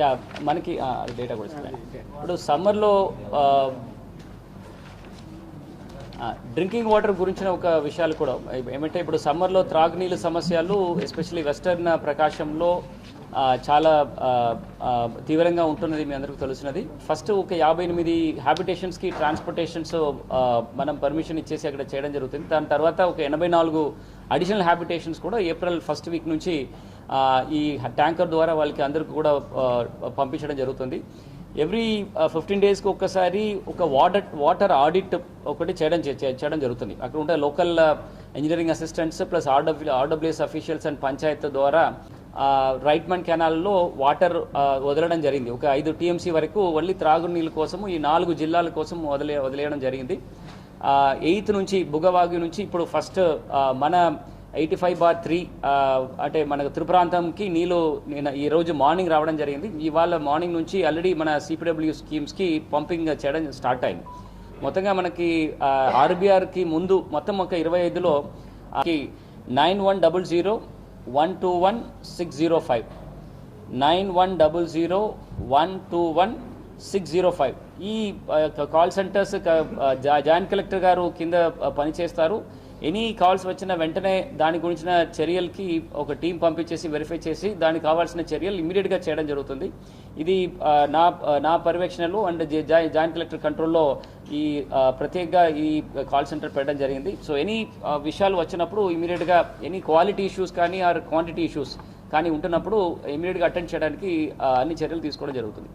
Yeah మనకి data కూడా ఇప్పుడు సమ్మర్లో డ్రింకింగ్ వాటర్ గురించిన ఒక విషయాలు కూడా ఏమంటే ఇప్పుడు సమ్మర్లో త్రాగునీళ్ళ సమస్యలు ఎస్పెషల్లీ వెస్టర్న్ ప్రకాశంలో చాలా తీవ్రంగా ఉంటున్నది మీ అందరికీ తెలిసినది ఫస్ట్ ఒక యాభై ఎనిమిది హ్యాబిటేషన్స్కి ట్రాన్స్పోర్టేషన్స్ మనం పర్మిషన్ ఇచ్చేసి అక్కడ చేయడం జరుగుతుంది. దాని తర్వాత ఒక ఎనభై నాలుగు అడిషనల్ హ్యాబిటేషన్స్ కూడా ఏప్రిల్ ఫస్ట్ వీక్ నుంచి ఈ ట్యాంకర్ ద్వారా వాళ్ళకి అందరికీ కూడా పంపించడం జరుగుతుంది. ఎవ్రీ ఫిఫ్టీన్ డేస్కి ఒక్కసారి ఒక వాటర్ వాటర్ ఆడిట్ ఒకటి చేయడం చేయడం జరుగుతుంది. అక్కడ ఉంటే local engineering assistants plus RW RWS officials and panchayat ద్వారా రైట్ మన్ కెనాల్లో వాటర్ వదలడం జరిగింది. ఒక ఐదు టీఎంసీ వరకు మళ్ళీ త్రాగునీళ్ళ కోసము ఈ నాలుగు జిల్లాల కోసం వదిలే వదిలేయడం జరిగింది. ఎయిత్ నుంచి బుగవాగి నుంచి ఇప్పుడు ఫస్ట్ మన ఎయిటీ ఫైవ్ బార్ త్రీ అంటే మన త్రిపురాంతంకి నీళ్ళు నేను ఈ రోజు మార్నింగ్ రావడం జరిగింది. ఇవాళ మార్నింగ్ నుంచి ఆల్రెడీ మన సిపిడబ్ల్యూ స్కీమ్స్కి పంపింగ్ చేయడం స్టార్ట్ అయింది. మొత్తంగా మనకి ఆర్బీఆర్కి ముందు మొత్తం ఒక ఇరవై ఐదులో nine one double zero one two one six zero five nine one double zero one two one six zero five. ఈ కాల్ సెంటర్స్ జాయింట్ కలెక్టర్ గారు కింద పనిచేస్తారు ఎనీ కాల్స్ వచ్చిన వెంటనే దాని గురించిన చర్యలకి ఒక టీం పంపించేసి వెరిఫై చేసి దానికి కావాల్సిన చర్యలు ఇమీడియట్గా చేయడం జరుగుతుంది. ఇది నా నా పర్యవేక్షణలో అండ్ జాయింట్ కలెక్టర్ కంట్రోల్లో ఈ ప్రత్యేకంగా ఈ కాల్ సెంటర్ పెట్టడం జరిగింది. సో ఎనీ విషయాలు వచ్చినప్పుడు ఇమీడియట్గా ఎనీ క్వాలిటీ ఇష్యూస్ కానీ ఆర్ క్వాంటిటీ ఇష్యూస్ కానీ ఉంటున్నప్పుడు ఇమీడియట్గా అటెండ్ చేయడానికి అన్ని చర్యలు తీసుకోవడం జరుగుతుంది.